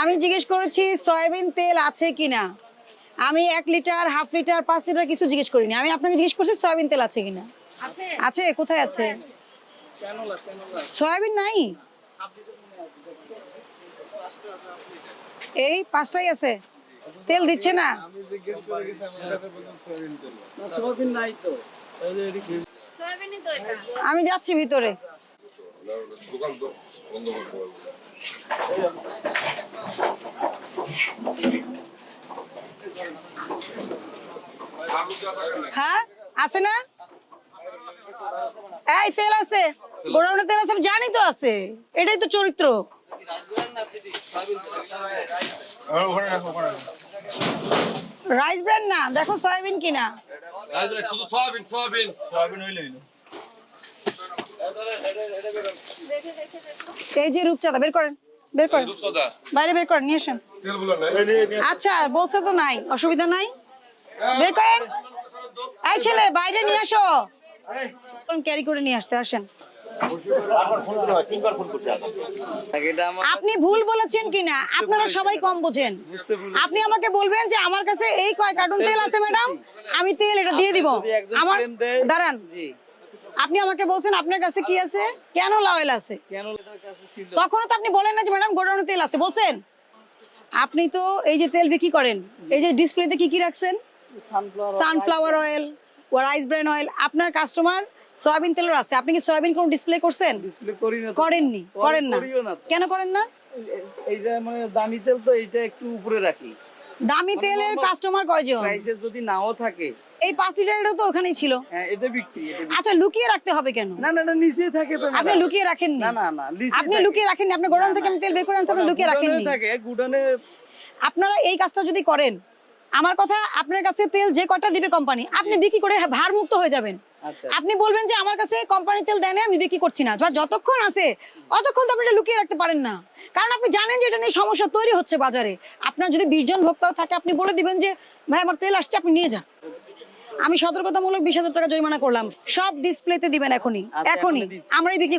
আমি জিজ্ঞেস করেছি সয়াবিন তেল আছে কিনা? আমি এক লিটার হাফ লিটার পাঁচ লিটার কিছু জিজ্ঞেস করিনি। আমি আপনাকে জিজ্ঞেস করছি সয়াবিন তেল আছে কিনা? আছে। কোথায় আছে? সয়াবিন নাই? এই পাঁচটাই আছে। তেল দিচ্ছে না? আমি জিজ্ঞেস করে গেছি আমার কাছে বলছেন সয়াবিন তেল সোয়াবিন নাই তো আমি যাচ্ছি ভিতরে। দোকান তো বন্ধ করতে পারব আলু চা থাকেন না হ্যাঁ আছে না? এই তেল আছে গোডাউনে তেল আছে জানি তো আছে। এটাই তো চরিত্র। রাইস ব্র্যান্ড না দেখো সয়াবিন কিনা। শুধু সয়াবিন সয়াবিন। এই যে রূপচাঁদা বের করেন বের করেন। বাইরে বের করেন নিয়ে আসেন। আচ্ছা বলছে তো নাই অসুবিধা নাই। বের করেন। এই ছেলে বাইরে নিয়ে আসো। ক্যারি করে নিয়ে আসতে আসেন। আপনি ভুল বলেছেন কিনা? আপনারা সবাই কম বোঝেন। আপনি আমাকে বলবেন যে আমার কাছে এই কয় কার্টুন তেল আছে ম্যাডাম? আমি তেল এটা দিয়ে দিব। আমার দাঁড়ান। জি। আপনি আমাকে বলছেন আপনার কাছে কি আছে? কেন লাওয়েল আছে? তখনও তো আপনি বলেন না যে ম্যাডাম গোডাউনে তেল আছে। বলছেন? আপনি তো এই যে তেল বিক্রি করেন এই যে ডিসপ্লেতে কি কি রাখছেন? Sunflower sunflower oil rice bran oil. আপনার কাস্টমার সয়াবিন তেলের আছে। আপনি কি সয়াবিন কোন ডিসপ্লে করছেন? ডিসপ্লে করি না। করেননি করেন না। কেন করেন না? এইটা মানে দামি তেল তো এইটা একটু উপরে রাখি। দামি তেলের কাস্টমার কয়জন? প্রাইসে যদি নাও থাকে। এই পাঁচ লিটারেরও তো ওখানেই ছিল। হ্যাঁ এটা বিক্রি আচ্ছা লুকিয়ে রাখতে হবে কেন? না না না নিচেই থাকে তো আপনি লুকিয়ে রাখেন না না না আপনি। লুকিয়ে রাখেননি? আপনি গোডাউন থেকে আমি তেল বের করে আনছি আপনি লুকিয়ে রাখেন থাকে গুডানে আপনারা এই কাজটা যদি করেন আমার কথা আপনার কাছে তেল যে কটা দিবে কোম্পানি আপনি বিক্রি করে ভার মুক্ত হয়ে যাবেন। আপনি বলবেন যে আমার কাছে কোম্পানি তেল দেয় না আমি বিক্রি করছি না। যতক্ষণ আছে অতক্ষণ তো আপনি এটা লুকিয়ে রাখতে পারেন না। কারণ আপনি জানেন যে এটা নিয়ে সমস্যা তৈরি হচ্ছে বাজারে। আপনার যদি বিশ জন ভোক্তাও থাকে আপনি বলে দিবেন যে ভাই আমার তেল আসছে আপনি নিয়ে যান। আমি সতর্কতামূলক বিশ হাজার টাকা জরিমানা করলাম। সব ডিসপ্লেতে দিবেন এখনই আচ্ছা, এখনই। আমরাই বিক্রি করা